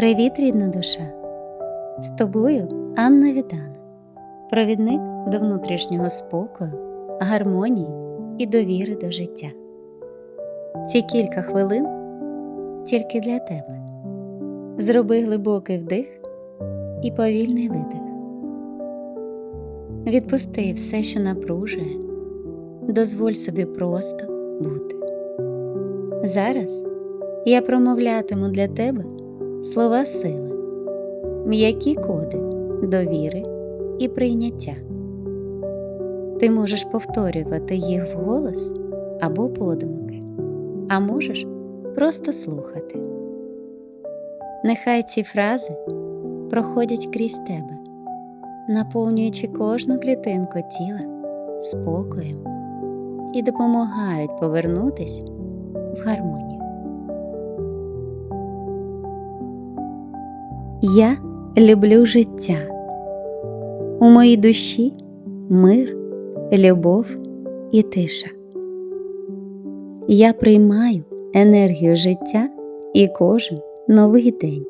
Привіт, рідна душа! З тобою Анна Відана, провідник до внутрішнього спокою, гармонії і довіри до життя. Ці кілька хвилин тільки для тебе. Зроби глибокий вдих і повільний видих. Відпусти все, що напружує, дозволь собі просто бути. Зараз я промовлятиму для тебе слова сили, м'які коди довіри і прийняття. Ти можеш повторювати їх вголос або подумки, а можеш просто слухати. Нехай ці фрази проходять крізь тебе, наповнюючи кожну клітинку тіла спокоєм і допомагають повернутись в гармонію. Я люблю життя. У моїй душі мир, любов і тиша. Я приймаю енергію життя і кожен новий день.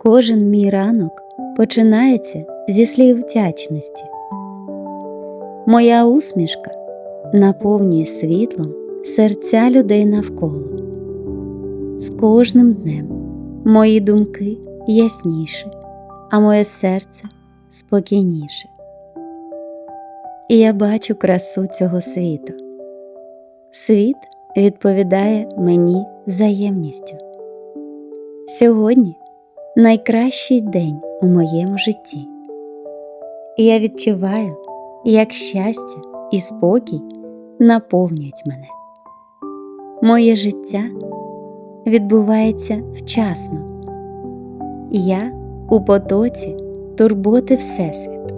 Кожен мій ранок починається зі слів вдячності. Моя усмішка наповнює світлом серця людей навколо. З кожним днем мої думки ясніші, а моє серце спокійніше. І я бачу красу цього світу. Світ відповідає мені взаємністю. Сьогодні найкращий день у моєму житті. І я відчуваю, як щастя і спокій наповнюють мене. Моє життя відбувається вчасно. Я у потоці турботи Всесвіту.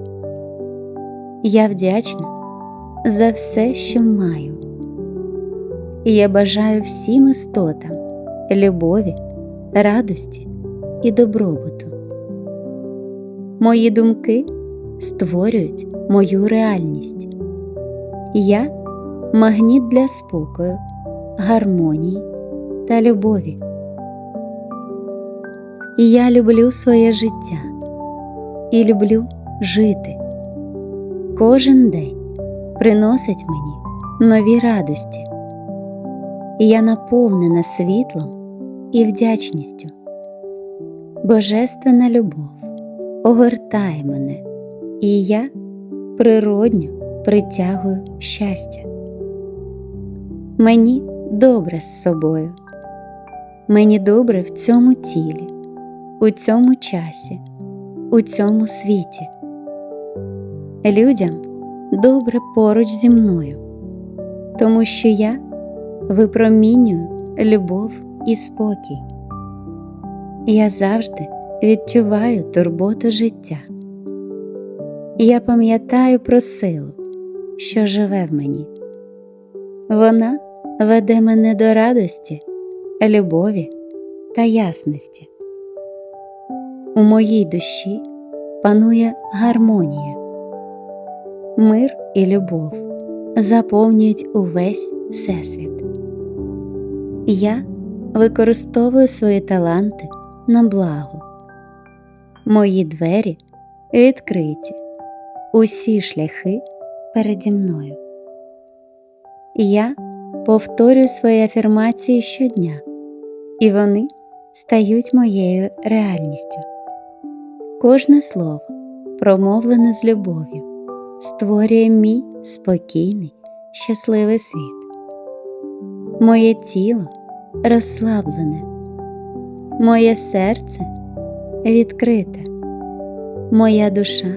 Я вдячна за все, що маю. Я бажаю всім істотам любові, радості і добробуту. Мої думки створюють мою реальність. Я магніт для спокою, гармонії та любові. І я люблю своє життя і люблю жити. Кожен день приносить мені нові радості. І я наповнена світлом і вдячністю. Божественна любов огортає мене, і я природньо притягую щастя. Мені добре з собою. Мені добре в цьому тілі, у цьому часі, у цьому світі. Людям добре поруч зі мною, тому що я випромінюю любов і спокій. Я завжди відчуваю турботу життя. Я пам'ятаю про силу, що живе в мені. Вона веде мене до радості, любові та ясності. У моїй душі панує гармонія, мир і любов заповнюють увесь всесвіт. Я використовую свої таланти на благо. Мої двері відкриті, усі шляхи переді мною. Я повторюю свої афірмації щодня, і вони стають моєю реальністю. Кожне слово, промовлене з любов'ю, створює мій спокійний, щасливий світ. Моє тіло розслаблене, моє серце відкрите, моя душа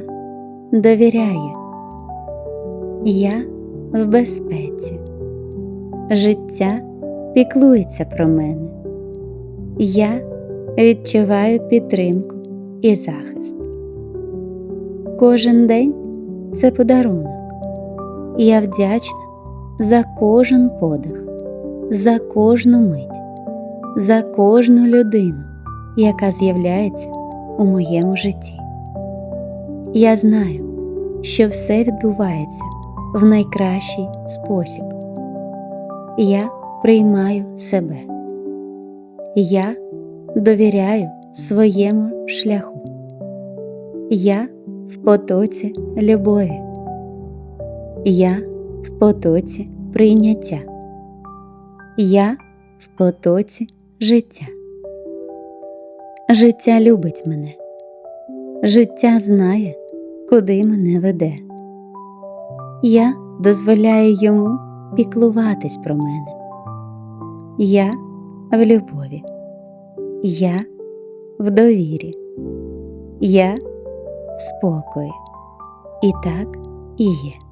довіряє. Я в безпеці. Життя піклується про мене. Я відчуваю підтримку і захист. Кожен день це подарунок, я вдячна за кожен подих, за кожну мить, за кожну людину, яка з'являється у моєму житті. Я знаю, що все відбувається в найкращий спосіб. Я приймаю себе. Я довіряю своєму шляху. Я в потоці любові. Я в потоці прийняття. Я в потоці життя. Життя любить мене. Життя знає, куди мене веде. Я дозволяю йому піклуватись про мене. Я в любові. Я в довірі. Я в спокої. І так і є.